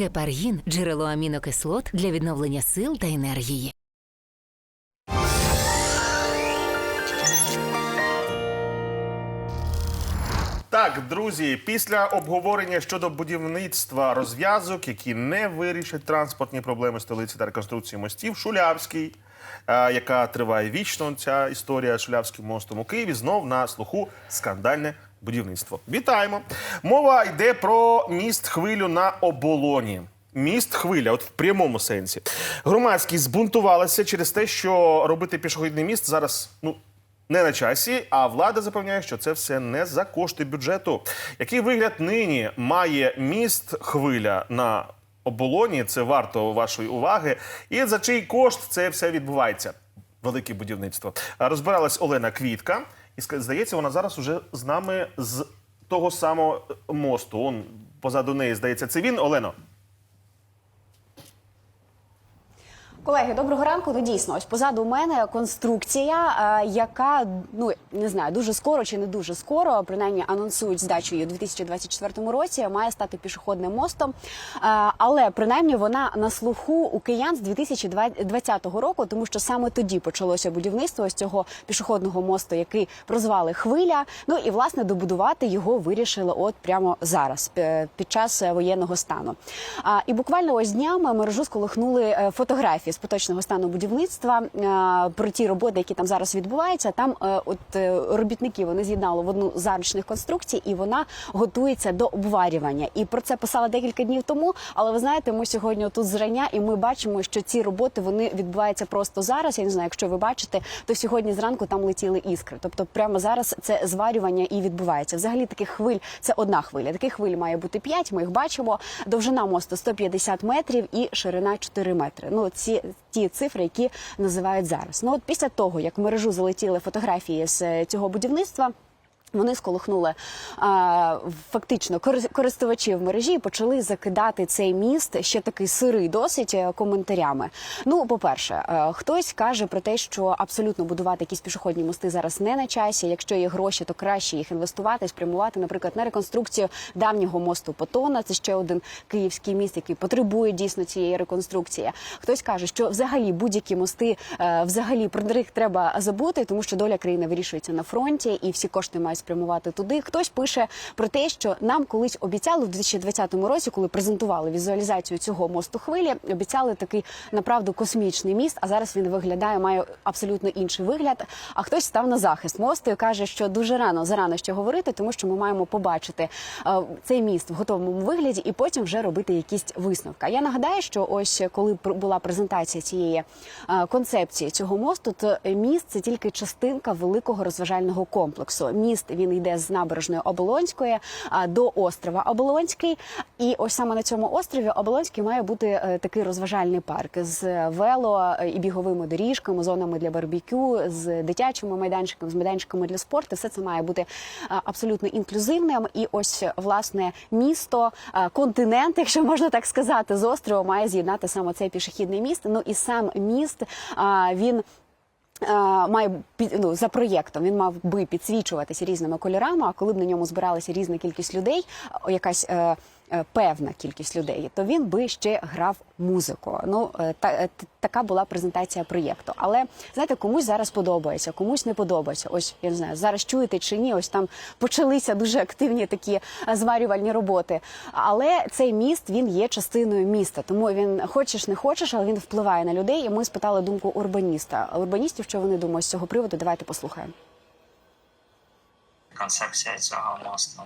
Гепаргін джерело амінокислот для відновлення сил та енергії. Так, друзі, після обговорення щодо будівництва розв'язок, які не вирішать транспортні проблеми столиці та реконструкції мостів, Шулявський, е, яка триває вічно, ця історія з Шулявським мостом у Києві, знов на слуху скандальне будівництво. Вітаємо! Мова йде про міст хвилю на оболоні. Міст хвиля, от в прямому сенсі. Громадськість збунтувалася через те, що робити пішохідний міст зараз ну не на часі, а влада запевняє, що це все не за кошти бюджету. Який вигляд нині має міст хвиля на оболоні? Це варто вашої уваги. І за чий кошт це все відбувається? Велике будівництво. Розбиралась Олена Квітка, і здається, вона зараз уже з нами з того самого мосту. Он позаду неї здається, це він, Олено. Колеги, доброго ранку. Ну дійсно, ось позаду мене конструкція, е, яка ну не знаю, дуже скоро чи не дуже скоро, принаймні анонсують здачу її у 2024 році. Має стати пішохідним мостом. Е, Але принаймні вона на слуху у киян з 2020 року, тому що саме тоді почалося будівництво ось цього пішохідного мосту, який прозвали хвиля. Ну і власне добудувати його вирішили от прямо зараз, е, під час воєнного стану. І буквально ось днями мережу сколихнули е, з поточного стану будівництва е, про ті роботи, які там зараз відбуваються. Там е, от е, робітники вони з'єднали в одну з арочних конструкцій, і вона готується до обварювання. І про це писала декілька днів тому. Але ви знаєте, ми сьогодні тут зрання, і ми бачимо, що ці роботи вони відбуваються просто зараз. Я не знаю, якщо ви бачите, то сьогодні зранку там летіли іскри. Тобто, прямо зараз це зварювання і відбувається. Взагалі таких хвиль це одна хвиля. Таких хвиль має бути 5, Ми їх бачимо. Довжина мосту 150 метрів і ширина 4 метри. Ну ці ті цифри, які називають зараз. Ну от після того, як в мережу залетіли фотографії з е, цього будівництва. Вони сколихнули а, фактично кори- користувачі в мережі і почали закидати цей міст ще такий сирий досить е, коментарями. Ну, по-перше, е, хтось каже про те, що абсолютно будувати якісь пішохідні мости зараз не на часі. Якщо є гроші, то краще їх інвестувати, спрямувати, наприклад, на реконструкцію давнього мосту Потона. Це ще один київський міст, який потребує дійсно цієї реконструкції. Хтось каже, що взагалі будь-які мости е, взагалі про них треба забути, тому що доля країни вирішується на фронті, і всі кошти мають спрямувати туди. Хтось пише про те, що нам колись обіцяли в 2020 році, коли презентували візуалізацію цього мосту хвилі, обіцяли такий направду космічний міст. А зараз він виглядає, має абсолютно інший вигляд. А хтось став на захист мосту і каже, що дуже рано зарано ще говорити, тому що ми маємо побачити е, цей міст в готовому вигляді і потім вже робити якісь висновки. Я нагадаю, що ось коли була презентація цієї е, концепції цього мосту, то міст це тільки частинка великого розважального комплексу. Міст він йде з набережної Оболонської до острова Оболонський. І ось саме на цьому острові Оболонський має бути е, такий розважальний парк з вело е, і біговими доріжками, зонами для барбекю, з дитячими майданчиками, з майданчиками для спорту. Все це має бути абсолютно інклюзивним. І ось власне місто, континент, якщо можна так сказати, з острову має з'єднати саме цей пішохідний міст. Ну і сам міст він. Е, Має ну, за проєктом він мав би підсвічуватися різними кольорами. А коли б на ньому збиралася різна кількість людей, якась е, певна кількість людей, то він би ще грав музику. Ну е, та, е, така була презентація проєкту. Але знаєте, комусь зараз подобається, комусь не подобається. Ось я не знаю, зараз чуєте чи ні. Ось там почалися дуже активні такі е, зварювальні роботи. Але цей міст він є частиною міста, тому він хочеш не хочеш, але він впливає на людей. І ми спитали думку урбаніста. Урбаністів, що вони думають з цього приводу. Давайте послухаємо. концепція цього мосту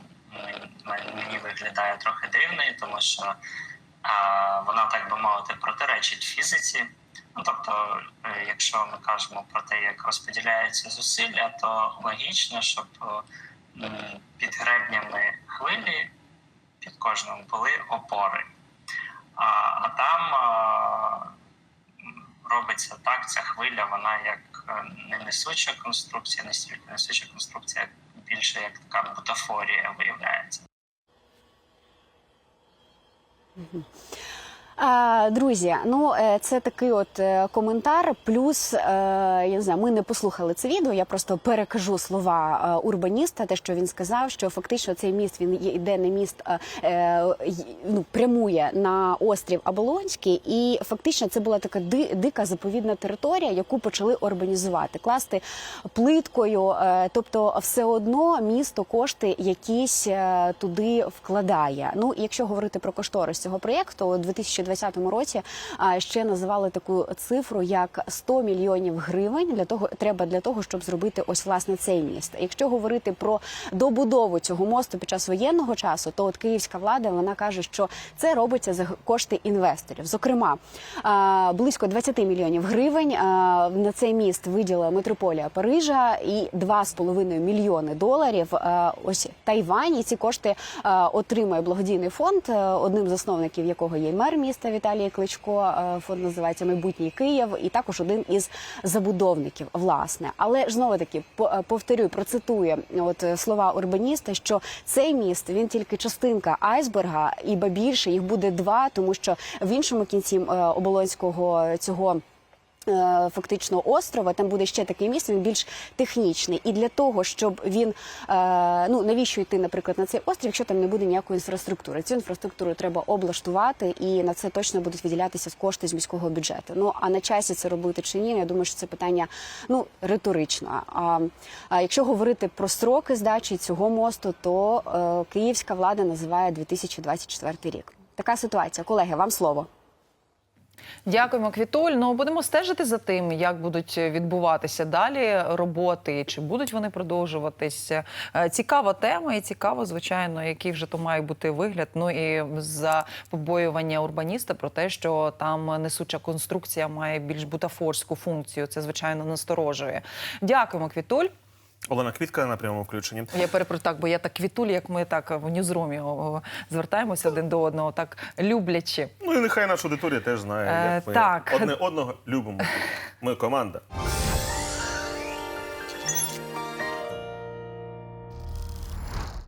мені, виглядає трохи дивною, тому що вона, так би мовити, протиречить фізиці. Ну, тобто, е, якщо ми кажемо про те, як розподіляються зусилля, то логічно, щоб е, під гребнями хвилі під кожним були опори. А, а там а, робиться так, ця хвиля, вона як е, не несуча конструкція, не несуча конструкція, як більше як така бутафорія виявляється. Друзі, ну е, це такий от е, коментар. Плюс е, я не знаю, ми не послухали це відео. Я просто перекажу слова урбаніста. Те, що він сказав, що фактично цей міст він йде не міст, ну прямує на острів Оболонський, і фактично це була така дика заповідна територія, яку почали урбанізувати, класти плиткою. Тобто, все одно місто кошти якісь туди вкладає. Ну, якщо говорити про кошторис цього проєкту, у 2020 році ще називали таку цифру як 100 мільйонів гривень. Для того треба для того, щоб зробити ось власне цей міст. Якщо говорити про добудову цього мосту під час воєнного часу, то от київська влада вона каже, що це робиться за кошти інвесторів. Зокрема, близько 20 мільйонів гривень на цей міст виділила метрополія Парижа і 2,5 мільйони доларів. Ось Тайвань і ці кошти а, отримує благодійний фонд, е, одним з засновників якого є мер міста Віталій Кличко. е, Фонд називається Майбутній Київ, і також один із забудовників. Власне, але ж знову таки е, повторюю, процитую от е, слова урбаніста, що цей міст він тільки частинка айсберга, і ба більше їх буде два, тому що в іншому кінці оболонського цього. Е, Фактично острова там буде ще такий міст, він більш технічний. І для того, щоб він е, ну навіщо йти, наприклад, на цей острів, якщо там не буде ніякої інфраструктури. Цю інфраструктуру треба облаштувати, і на це точно будуть виділятися кошти з міського бюджету. Ну а на часі це робити чи ні? Я думаю, що це питання ну риторично. А, а якщо говорити про строки здачі цього мосту, то е, київська влада називає 2024 рік. Така ситуація, колеги. Вам слово. Дякуємо, Квітуль. Ну будемо стежити за тим, як будуть відбуватися далі роботи, чи будуть вони продовжуватись. Е, Цікава тема, і цікаво, звичайно, який вже то має бути вигляд. Ну і за побоювання урбаніста про те, що там несуча конструкція має більш бутафорську функцію. Це звичайно насторожує. Дякуємо, Квітуль. Олена Квітка на прямому включенні. Я перепрошую, так, бо я так квітуль, як ми так в ньюзрумі звертаємося один до одного, так люблячи. Ну і нехай наша аудиторія теж знає, Е, як ми так. одне одного любимо. Ми команда.